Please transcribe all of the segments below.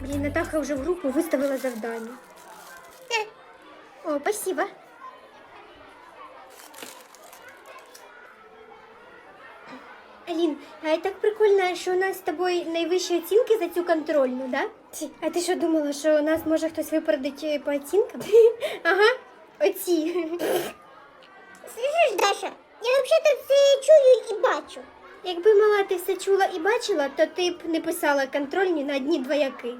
Блін, Натаха вже в групу виставила завдання. Е. О, спасибо. Алін, а так прикольно, що у нас з тобою найвищі оцінки за цю контрольну, да? А ти що думала, що у нас може хтось випередить е, по оцінкам? Ага, оці. Слышиш, Даша, я взагалі все чую і бачу. Якби мала ти все чула і бачила, то ти б не писала контрольні на одні двояки.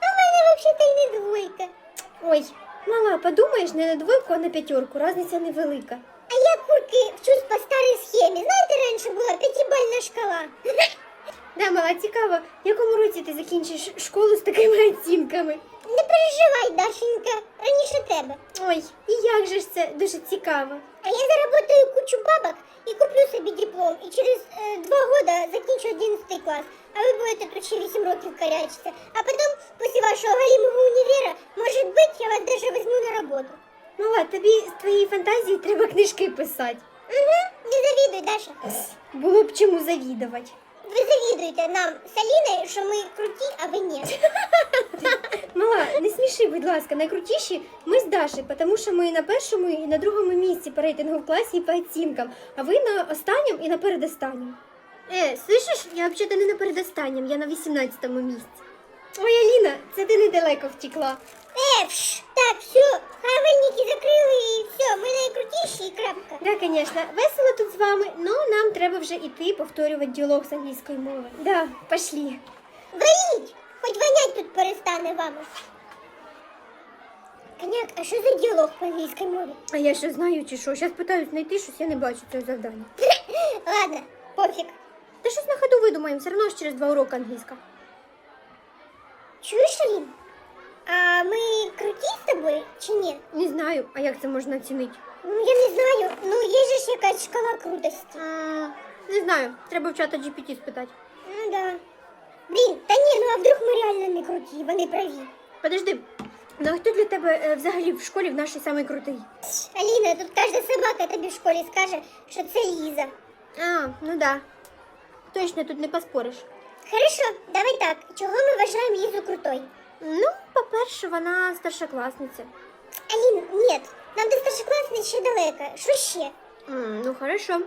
А в мене взагалі не двойка. Ой, мала, подумаєш, не на двойку, а на п'ятерку, разниця невелика. А я курки вчусь по старій схемі. Знаєте, раніше була п'ятибальна шкала. Да, мала, цікаво, в якому році ти закінчиш школу з такими оцінками? Не переживай, Дашенька, раніше тебе. Ой, і як же ж це дуже цікаво. А я заработаю кучу бабок і куплю собі диплом. І через е, два года закінчу 11 клас. А ви будете тут ще 8 років корячитися. А потім, після вашого галімого універа, може бути, я вас даже візьму на роботу. Мала, тобі з твоєї фантазії треба книжки писати. Угу, не завідуй, Даша. Було б чому завідувати. Ви завідуєте нам з Аліною, що ми круті, а ви ні. Мала, не сміши, будь ласка, найкрутіші ми з Дашею, тому що ми на першому і на другому місці по рейтингу в класі і по оцінкам, а ви на останньому і на передостанньому. Е, слышиш, я взагалі не на передостанньому, я на 18-му місці. Ой, Аліна, це ти недалеко втекла. Е, пш, так, все, хавальники закрили і все, ми найкрутіші і крапка. Да, конечно, весело тут з вами, но нам треба вже іти повторювати діалог з англійської мови. Да, пошли. Валіть, хоч вонять тут перестане вами. Коняк, а що за діалог по англійській мові? А я що знаю, чи що? Зараз питаюсь знайти щось, я не бачу цього завдання. Ладно, пофіг. Та щось на ходу видумаємо, все одно ж через два уроки англійська. Чуєш, Алін? А ми круті з тобою чи ні? Не знаю, а як це можна оцінити? Ну, я не знаю. Ну, є же ж якась шкала крутості. М, Не знаю, треба в чата GPT спитати. Ну да. Блін, та ні, ну а вдруг реально не круті, вони праві. Подожди, ну а хто для тебе е, взагалі в школі в нашій самий крутий? Аліна, тут кожна собака тобі в школі скаже, що це Ліза. А, ну да. Точно, тут не поспориш. Хорошо, давай так. Чого ми вважаємо Лізу крутою? Ну, по-перше, вона старшокласниця. Алін, ні, нам до старшокласниць ще далеко. Що ще? М, ну, хорошо.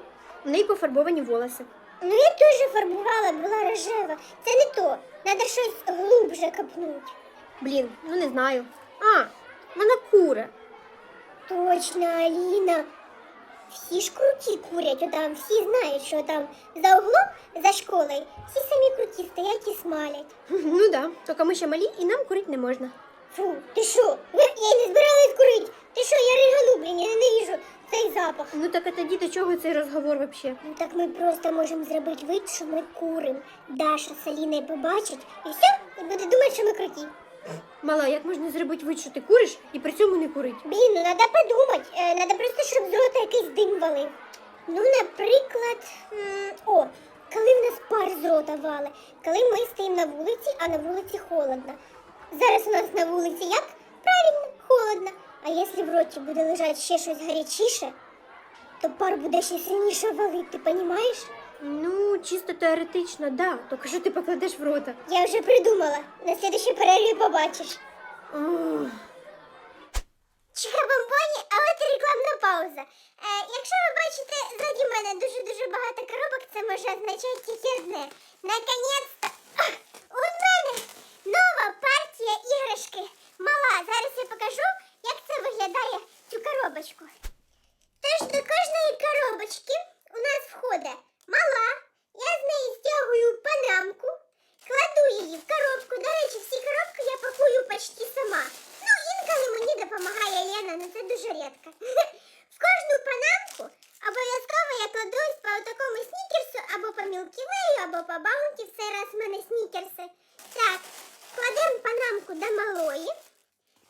В неї пофарбовані волоси. Ну я теж фарбувала, була рожева. Це не то. Надо щось глубже копнуть. Блін, ну не знаю. А, вона кура. Точно, Аліна. Всі ж круті курять, там всі знають, що там за углом, за школою, всі самі круті стоять і смалять. Ну да, тільки ми ще малі і нам курити не можна. Фу, ти що? Я не збиралась курити. Ти що, я ригану, блін, я ненавижу цей запах. Ну так а тоді до чого цей розговор вообще? Ну так ми просто можемо зробити вид, що ми курим. Даша з Аліною побачить, і все, і буде думати, що ми круті. Мала, як можна зробити вид, що ти куриш і при цьому не курить? Блін, ну треба подумати. Е, Надо просто, щоб з рота якийсь дим валив. Ну, наприклад, м, о, коли в нас пар з рота вале, коли ми стоїмо на вулиці, а на вулиці холодно. Зараз у нас на вулиці як? Правильно, холодно. А якщо в роті буде лежати ще щось гарячіше, то пар буде ще сильніше валити, ти розумієш? Ну, чисто теоретично, да. Тільки що ти покладеш в рота. Я вже придумала. На слідчій перерві побачиш. Ох. Чекабамбоні, а от і рекламна пауза. Е, якщо ви бачите ззаді мене дуже-дуже багато коробок, це може означати тільки одне. Наконець-то ах, у мене нова партія іграшки. Мала, зараз я покажу, як це виглядає цю коробочку. Тож до кожної коробочки у нас входить мала. Я з неї стягую панамку, кладу її в коробку. До речі, всі коробки я пакую почти сама. Ну, інколи мені допомагає Лена, але це дуже рідко. В кожну панамку обов'язково я кладу по такому снікерсу або по мілківею, або по баунті. В цей раз в мене снікерси. Так, кладемо панамку до малої.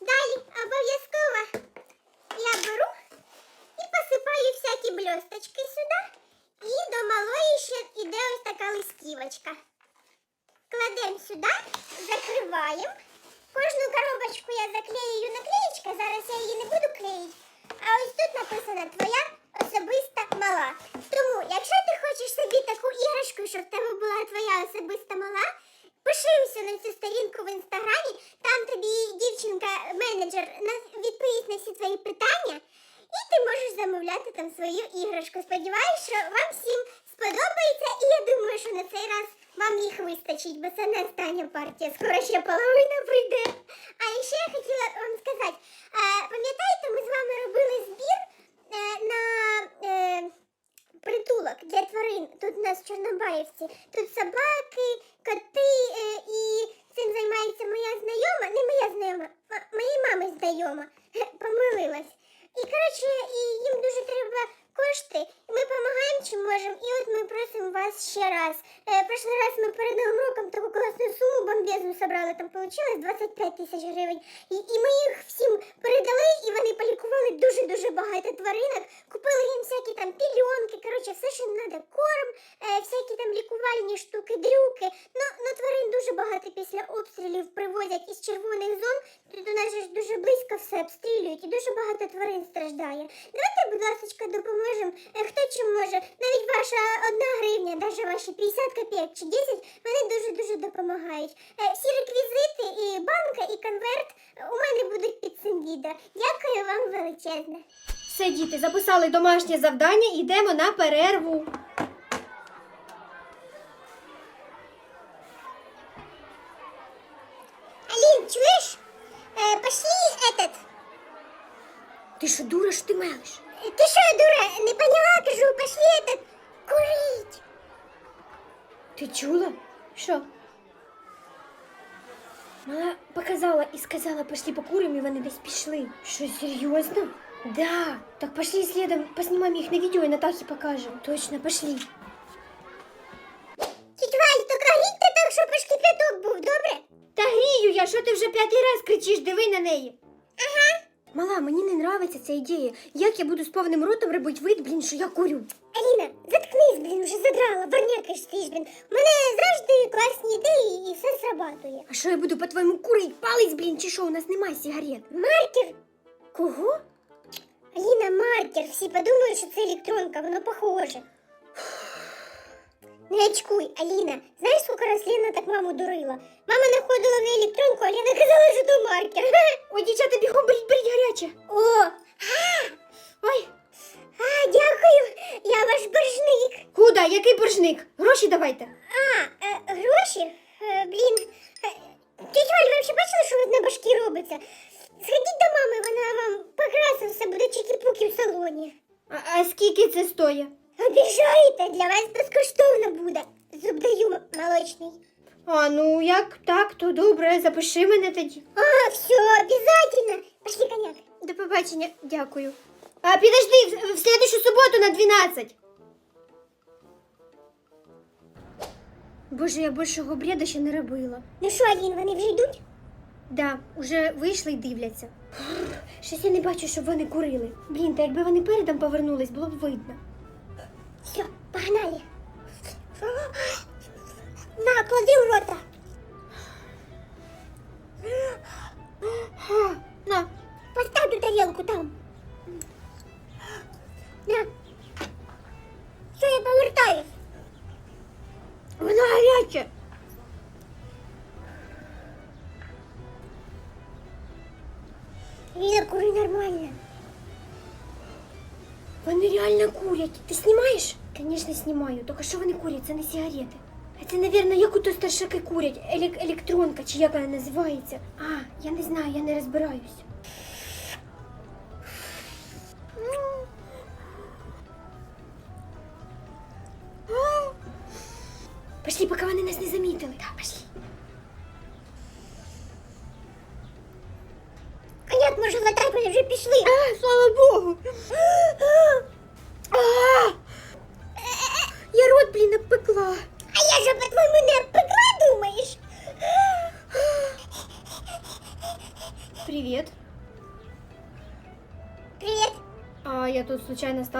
Далі обов'язково я беру і посипаю всякі блісточки сюди. І до малої ще йде ось така листівочка. Кладемо сюди, закриваємо. Кожну коробочку я заклею наклеєчка, зараз я її не буду клеїти. А ось тут написано твоя особиста мала. Тому, якщо ти хочеш собі таку іграшку, щоб в тебе була твоя особиста мала, на цю сторінку в інстаграмі. Там тобі дівчинка, менеджер, відповість на всі твої питання, і ти можеш замовляти там свою іграшку. Сподіваюсь, що вам всім сподобається, і я думаю, що на цей раз вам їх вистачить, бо це не остання партія. Скоро ще половина прийде. А ще я хотіла вам сказати, е, пам'ятаєте, ми з вами робили збір е, на. Притулок для тварин. Тут у нас Чорнобаївці. Тут собаки, коти е, і цим займається моя знайома, не моя знайома, моєї мами знайома. Помилилась. І коротше, і їм дуже треба кошти. Ми допомагаємо чим можемо. І от ми просимо вас ще раз. Е, прошлий раз ми перед Новим роком таку класну суму бомбезну собрали. Там вийшло 25 тисяч гривень. І, і ми їх всім передали, і вони полікували дуже-дуже багато тваринок. Купили їм всякі там пільонки, коротше, все, що їм треба, корм, е, всякі там лікувальні штуки, дрюки. Ну, дуже багато після обстрілів привозять із червоних зон. Тут у нас ж дуже близько все обстрілюють, і дуже багато тварин страждає. Давайте, будь ласка, допоможемо. Е, Хто чим може? Навіть ваша одна гривня, навіть ваші 50 копійок чи 10, вони дуже-дуже допомагають. Е, Всі реквізити, і банка, і конверт у мене будуть під цим відео. Дякую вам величезне. Все, діти, записали домашнє завдання, йдемо на перерву. Ти що, дура, що ти мелиш? Э, Ты что, дура, не поняла, кажу, пошли этот курить. Ти чула? Що? Мала показала і сказала, пошли покурим, і вони десь пішли. Що, серйозно? Да. Так пошли следом, поснимаем их на видео и Натахе покажем. Точно, пошли. Тетя Валь, только гріть ти так, щоб аж кипяток був, добре? Та грію я, що ти вже п'ятий раз кричиш, диви на неї. Мала, мені не нравиться ця ідея. Як я буду з повним ротом робити вид, блін, що я курю? Аліна, заткнись, блін, вже задрала, барнякаєш стоїш, блін. У мене завжди класні ідеї і все срабатує. А що я буду, по-твоєму, курить палець, блін, чи що, у нас немає сигарет? Маркер. Кого? Аліна, маркер. Всі подумають, що це електронка, воно похоже. Не очкуй, Аліна. Знаєш, скільки раз Лена так маму дурила? Мама знаходила в електронку, а Лена казала, що то маркер. Ой, дівчата, бігом беріть, беріть гаряче. О, а, Ой, а, дякую, я ваш боржник. куда? Який боржник? Гроші давайте. А, е, гроші? Е, блін. Е, Тетя Валь, ви взагалі бачили, що от на башки робиться? Сходіть до мами, вона вам покрасить все, буде чики-пуки в салоні. А, а скільки це стоїть? Обіжаєте, для вас безкоштовно буде. Зуб даю молочний. А, ну як так, то добре, запиши мене тоді. А, все, обязательно. Пошли коньяк. До побачення, дякую. А, підожди, в, в следующу суботу на 12. Боже, я більшого бреда ще не робила. Ну що, Алін, вони вже йдуть? Да, уже вийшли і дивляться. Щось я не бачу, щоб вони курили. Блін, та якби вони передом повернулись, було б видно. Все, погнали. На, клади в рота. На, Поставь ту тарелку там. На. Все, я повертаюсь. вона гаряча. Ліна, кури нормально. Вони реально курять. Ти знімаєш? Звісно, знімаю. Тільки що вони курять, це не сигарети. А це, мабуть, як ото старшаки курять. Елек- електронка, чи як вона називається. А, я не знаю, я не розбираюсь. Пошли, поки вони нас не замітили. Так, пошли. Коньяк може глотай, вони вже пішли. А, слава Богу.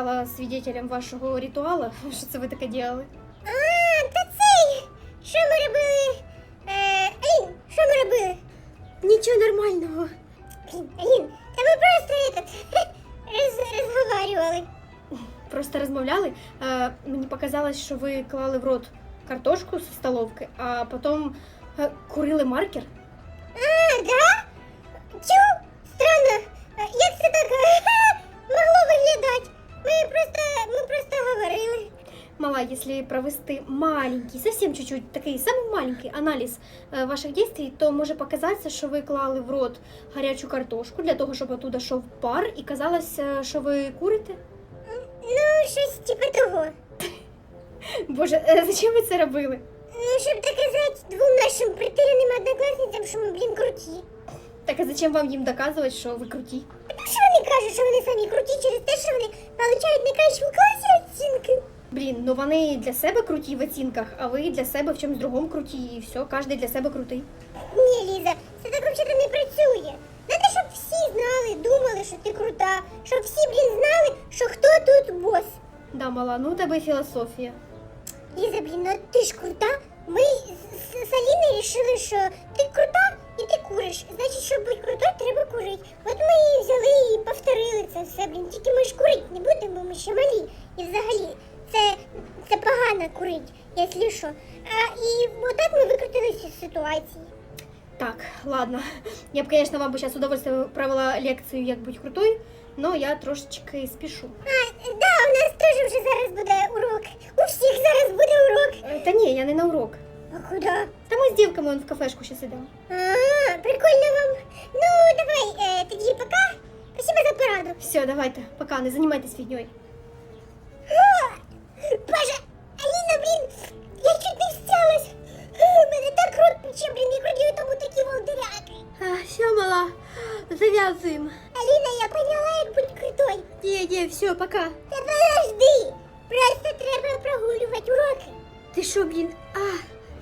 Стала свидетелем вашого ритуала. Що це ви таке делали? А, та цей. Що ми робили? Е, Алін, що ми робили? Нічого нормального. Блін, Алін, та ми просто этот, роз, розговарювали. Просто розмовляли. Е, мені показалось, що ви клали в рот картошку з столовки, а потім Е, Курили маркер? Мала, если провести маленький, совсем чуть-чуть, такий самий маленький аналіз е, ваших дій, то може показатися, що ви клали в рот гарячу картошку для того, щоб оттуда йшов пар, і казалось, що ви курите. Ну, щось типу того. Боже, е, зачем ви це робили? Ну, щоб доказати двом нашим притиреним однокласницям, що ми, блін, круті. Так а зачем вам їм доказувати, що ви круті? Тому що вони кажуть, що вони самі круті через те, що вони получають найкращі в класі оцінки. Блін, ну вони для себе круті в оцінках, а ви для себе в чомусь другому круті, і все, кожен для себе крутий. Ні, Ліза, це так взагалі не працює. Надо, щоб всі знали, думали, що ти крута, щоб всі, блін, знали, що хто тут бос. Да, мала, ну у тебе філософія. Ліза, блін, ну ти ж крута. Ми з, з, Аліною що ти крута і ти куриш. Значить, щоб бути крутою, треба курити. От ми і взяли і повторили це все, блін. Тільки ми ж курити не будемо, ми ще малі. І взагалі, це, погано курить, якщо що. А, і отак ми викрутилися з ситуації. Так, ладно. Я б, конечно, вам би зараз удовольствие провела лекцію, як бути крутою, но я трошечки спішу. А, да, у нас теж вже зараз буде урок. У всіх зараз буде урок. Е, Та ні, я не на урок. А куди? Та ми з дівками вон в кафешку ще сидимо. А, прикольно вам. Ну, давай, е, тоді пока. Спасибо за пораду. Все, давайте, пока, не займайтесь фігньою. Пока. Та подожди, просто треба прогулювати уроки. Ти що, блін? А,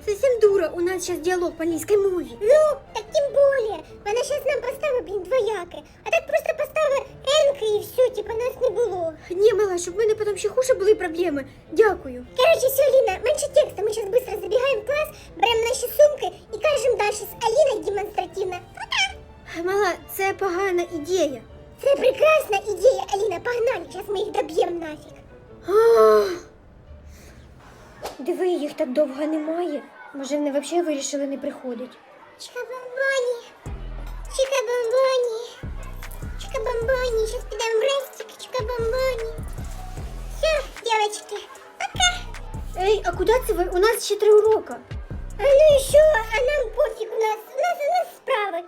совсем дура, у нас зараз діалог по англійській мові. Ну, так тим более. Вона щас нам поставить, блін, двояки. А так просто поставить енки і все, типа нас не було. Ні, мала, щоб в мене потім ще хуже були проблеми. Дякую. Короче, все, Алина, меньше текста. Мы сейчас быстро забегаем в класс, берем наши сумки и кажем дальше с Алиной демонстративно. Мала, це погана ідея. Це прекрасна ідея, Аліна, погнали, зараз ми їх доб'ємо нафіг. Диви, їх так довго немає. Може, вони взагалі вирішили не приходити. Чика-бомбоні, чика-бомбоні, чика-бомбоні, зараз підемо рестик, чика-бомбоні. Все, девочки, пока. Ей, а куди це ви? У нас ще три урока. А ну еще, а нам пофиг у нас, у нас, у нас справи.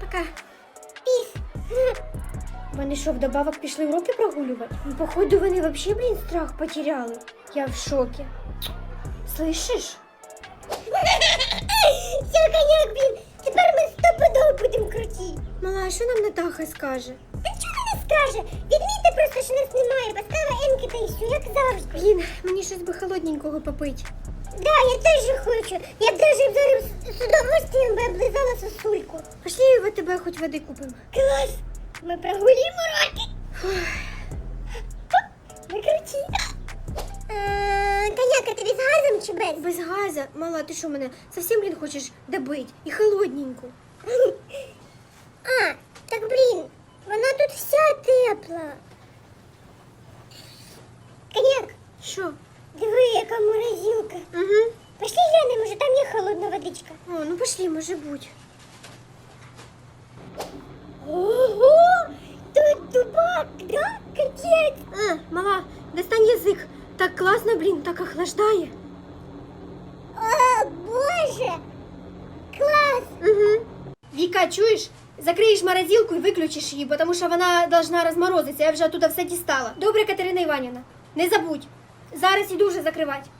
Пока. Вони що, вдобавок пішли уроки прогулювати? Ну, походу, вони взагалі, блін, страх потеряли. Я в шокі. Слышиш? Все, коняк, блін, тепер ми стопудово будемо круті. Мала, а що нам Натаха скаже? Та чого не скаже? Відмійте просто, що нас немає, поставила енки та і все, як завжди. Блін, мені щось би холодненького попить. Да, я теж хочу. Я даже зараз з удовольствием би облизала сосульку. Пошли в тебе хоч води купимо. Клас! Ми прогулюємо уроки. Ми круті. Е, Коняка, тобі з газом чи без? Без газа, мала, ти що мене совсем, блін, хочеш добить? І холодненьку. А, так блін, вона тут вся тепла. Коняк, Що? Диви, яка морозилка. Угу. Пошли глянемо, може там є холодна водичка. О, ну пошли, може бути. Ого! Тут дубак, да? Капець! А, мала, достань язик. Так класно, блін, так охлаждає. О, боже! Клас! Угу. Віка, чуєш? Закриєш морозилку і виключиш її, тому що вона должна розморозитися. Я вже оттуда все дістала. Добре, Катерина Іванівна. Не забудь. Зараз іду вже закривати.